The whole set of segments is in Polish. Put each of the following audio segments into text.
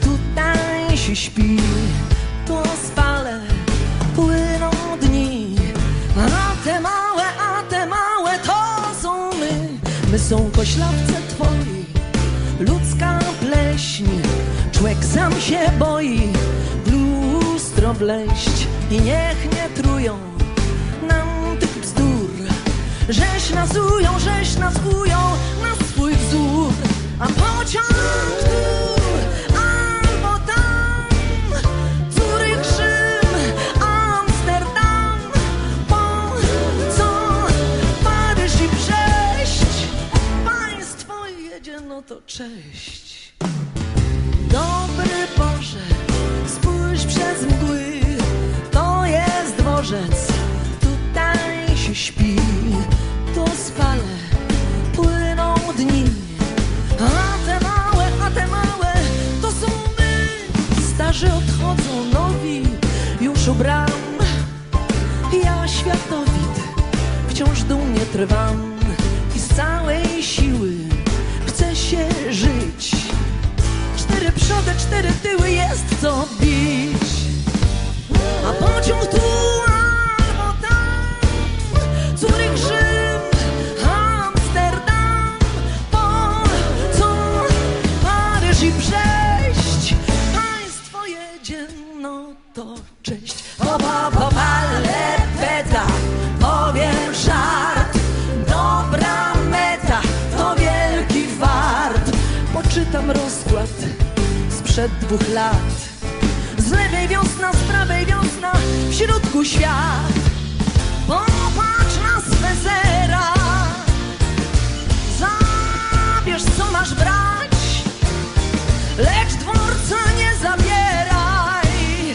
Tutaj się śpi Po spale płyną dni. A te małe, a te małe to są my. My są koślawce twoi Ludzka pleśń Człek sam się boi W lustro bleść. I niech nie trują Nam tych bzdur. Żeś nas ują, żeś nas ują Na swój wzór. A pociąg to cześć. Dobry Boże, spójrz przez mgły, to jest dworzec, tutaj się śpi, to spale, płyną dni. A te małe, a te małe, to są my, starzy odchodzą, nowi już u bram. Ja światowid, wciąż dumnie trwam cztery tyły jest co bić. A pociąg tu albo tam, Zurich, Rzym, Amsterdam, po co Paryż i Brześć. Państwo jedzie, no to cześć. Oba, oba, lepeta, powiem żart. Dobra meta, to wielki wart. Poczytam rozkład sprzed dwóch lat. Z lewej wiosna, z prawej wiosna, w środku świat. Popatrz na swe zera, zabierz co masz brać, lecz dworca nie zabieraj.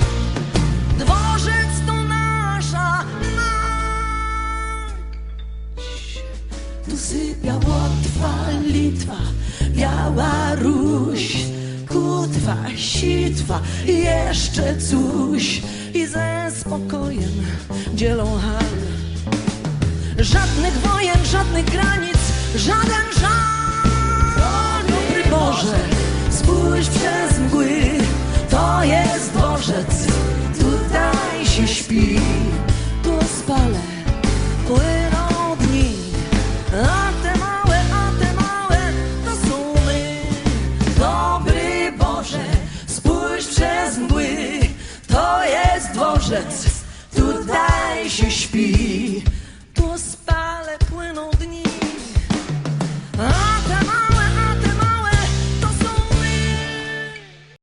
Dworzec to nasza mać. Tu sypia Łotwa, Litwa, Białaruś, Kutwa, Sitwa i jeszcze coś i ze spokojem dzielą hal. Żadnych wojen, żadnych granic, żaden żal. Dobry Boże, spójrz przez mgły, to jest dworzec, tutaj się śpi, jest